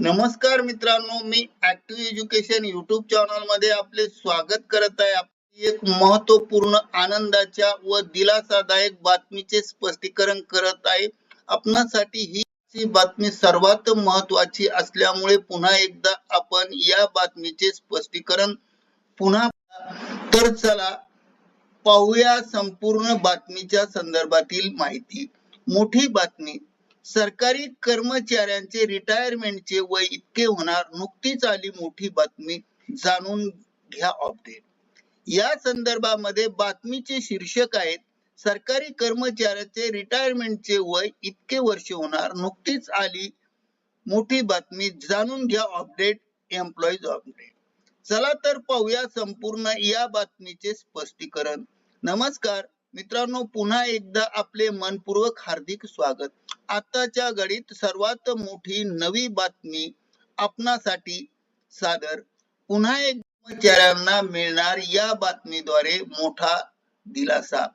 नमस्कार मित्रांनो मी ऍक्टिव्ह एज्युकेशन युट्यूब चॅनलमध्ये आपले स्वागत करत आहे. आपली एक महत्त्वपूर्ण आनंदाच्या व दिलासादायक बातमीचे स्पष्टीकरण करत आहे. आपणासाठी ही बातमी सर्वात महत्वाची असल्यामुळे पुन्हा एकदा आपण या बातमीचे स्पष्टीकरण पुन्हा तर चला पाहूया संपूर्ण बातमीच्या संदर्भातील माहिती. मोठी बातमी. सरकारी कर्मचाऱ्यांचे रिटायरमेंटचे वय इतके होणार नुकतीच आली मोठी बातमी जाणून घ्या अपडेट या संदर्भामध्ये बातमीचे शीर्षक आहेत सरकारी कर्मचाऱ्याचे रिटायरमेंटचे वय इतके वर्ष होणार नुकतीच आली मोठी बातमी जाणून घ्या अपडेट एम्प्लॉईज अपडेट चला तर पाहूया संपूर्ण या बातमीचे स्पष्टीकरण. नमस्कार मित्रांनो पुन्हा एकदा आपले मनपूर्वक हार्दिक स्वागत. आताच्या घडीत सर्वात मोठी नवी बातमी आपणासाठी सादर. पुन्हा एक कर्मचाऱ्यांना मिळणार या बातमीद्वारे मोठा दिलासा.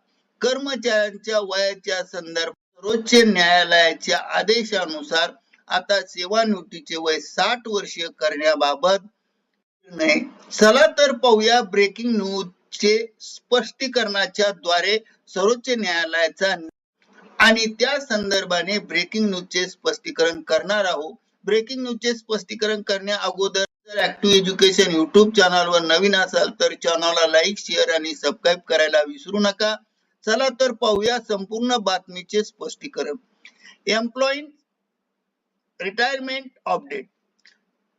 कर्मचाऱ्यांच्या वयाच्या संदर्भात सर्वोच्च न्यायालयाच्या आदेशानुसार आता सेवानिवृत्तीचे वय साठ वर्ष करण्याबाबत निर्णय. चला तर पाहूया ब्रेकिंग न्यूज चे स्पष्टीकरणाच्या द्वारे सर्वोच्च न्यायालयाचा आणि त्या संदर्भाने ब्रेकिंग न्यूज चे स्पष्टीकरण करणार आहोत. ब्रेकिंग न्यूज चे स्पष्टीकरण करण्या अगोदर जर ऍक्टिव्ह एज्युकेशन युट्यूब चॅनल वर नवीन असाल तर चॅनलला लाईक शेअर आणि सबस्क्राईब करायला विसरू नका. चला तर पाहूया संपूर्ण बातमीचे स्पष्टीकरण. एम्प्लॉईन रिटायरमेंट अपडेट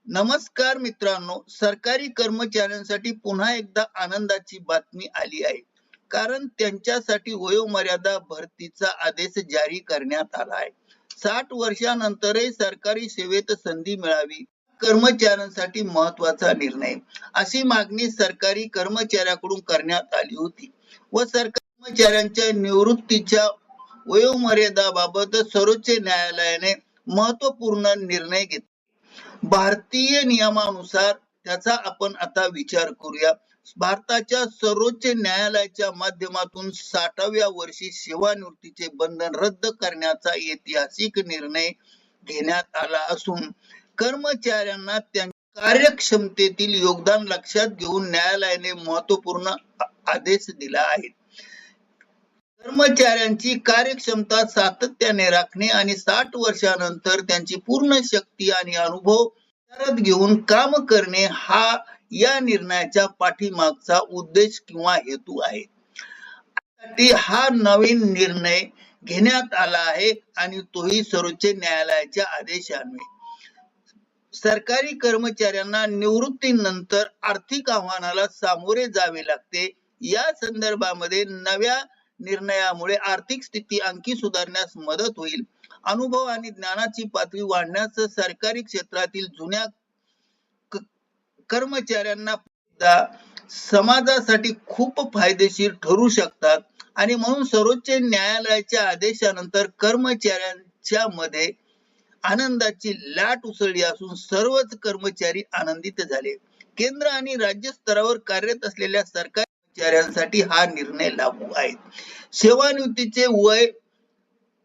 नमस्कार मित्रांनो सरकारी कर्मचाऱ्यांसाठी पुन्हा एकदा आनंदाची बातमी आली आहे. कारण त्यांच्यासाठी वयोमर्यादा भरतीचा आदेश जारी करण्यात आला आहे. साठ वर्षानंतरही सरकारी सेवेत संधी मिळावी कर्मचाऱ्यांसाठी महत्त्वाचा निर्णय अशी मागणी सरकारी कर्मचाऱ्याकडून करण्यात आली होती. व सरकारी कर्मचाऱ्यांच्या निवृत्तीच्या वयोमर्यादाबाबत सर्वोच्च न्यायालयाने महत्त्वपूर्ण निर्णय घेतला. भारतीय नियमानुसार त्याचा आपण आता विचार करूया. भारताच्या सर्वोच्च न्यायालयाच्या माध्यमातून साठाव्या वर्षी सेवानिवृत्तीचे बंधन रद्द करण्याचा ऐतिहासिक निर्णय घेण्यात आला असून कर्मचाऱ्यांना त्यांच्या कार्यक्षमतेतील योगदान लक्षात घेऊन न्यायालयाने महत्त्वपूर्ण आदेश दिला आहे. कर्मचाऱ्यांची कार्यक्षमता सातत्याने राखणे आणि साठ वर्षानंतर त्यांची पूर्ण शक्ती आणि अनुभव विचारात घेऊन काम करणे हा या निर्णयाच्या पाठीमागचा उद्देश किंवा हेतू आहे. हा नवीन निर्णय घेण्यात आला आहे आणि तोही सर्वोच्च न्यायालयाच्या आदेशाने सरकारी कर्मचाऱ्यांना निवृत्तीनंतर आर्थिक आव्हानाला सामोरे जावे लागते. या संदर्भामध्ये नव्या निर्णयामुळे आर्थिक स्थिती आणखी सुधारण्यास मदत होईल. अनुभव आणि ज्ञानाची पातळी वाढण्यास सरकारी क्षेत्रातील जुन्या कर्मचाऱ्यांना सुद्धा समाजासाठी खूप फायदेशीर ठरू शकतात. आणि म्हणून सर्वोच्च न्यायालयाच्या आदेशानंतर कर्मचाऱ्यांच्या मध्ये आनंदाची लाट उसळली असून सर्वच कर्मचारी आनंदित झाले. केंद्र आणि राज्य स्तरावर कार्यरत असलेल्या सरकारी कर्मचाऱ्यांसाठी हा निर्णय लागू आहे. सेवानिवृत्तीचे वय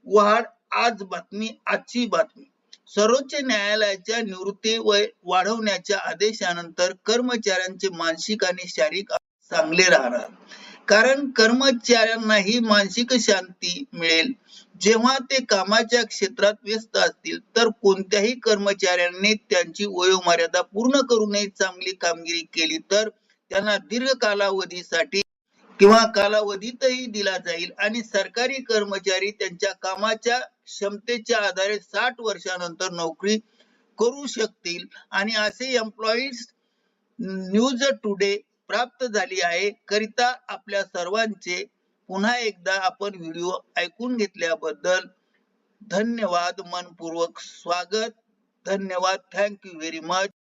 वाढ आज बातमी आजची बातमी. सर्वोच्च न्यायालयाच्या निवृत्ती वय वाढवण्याच्या आदेशानंतर कर्मचाऱ्यांचे मानसिक आणि शारीरिक चांगले राहणार. कारण कर्मचाऱ्यांनाही मानसिक शांती मिळेल. जेव्हा ते कामाच्या क्षेत्रात व्यस्त असतील तर कोणत्याही कर्मचाऱ्यांनी त्यांची वयोमर्यादा पूर्ण करूनही चांगली कामगिरी केली तर त्यांना दीर्घ कालावधीसाठी किंवा कालावधीतही दिला जाईल आणि सरकारी कर्मचारी त्यांच्या कामाच्या क्षमतेच्या आधारे साठ वर्षानंतर नोकरी करू शकतील. आणि असे एम्प्लॉईज न्यूज टुडे प्राप्त झाली आहे. करिता आपल्या सर्वांचे पुन्हा एकदा आपण व्हिडिओ ऐकून घेतल्याबद्दल धन्यवाद. मनपूर्वक स्वागत. धन्यवाद. Thank you very much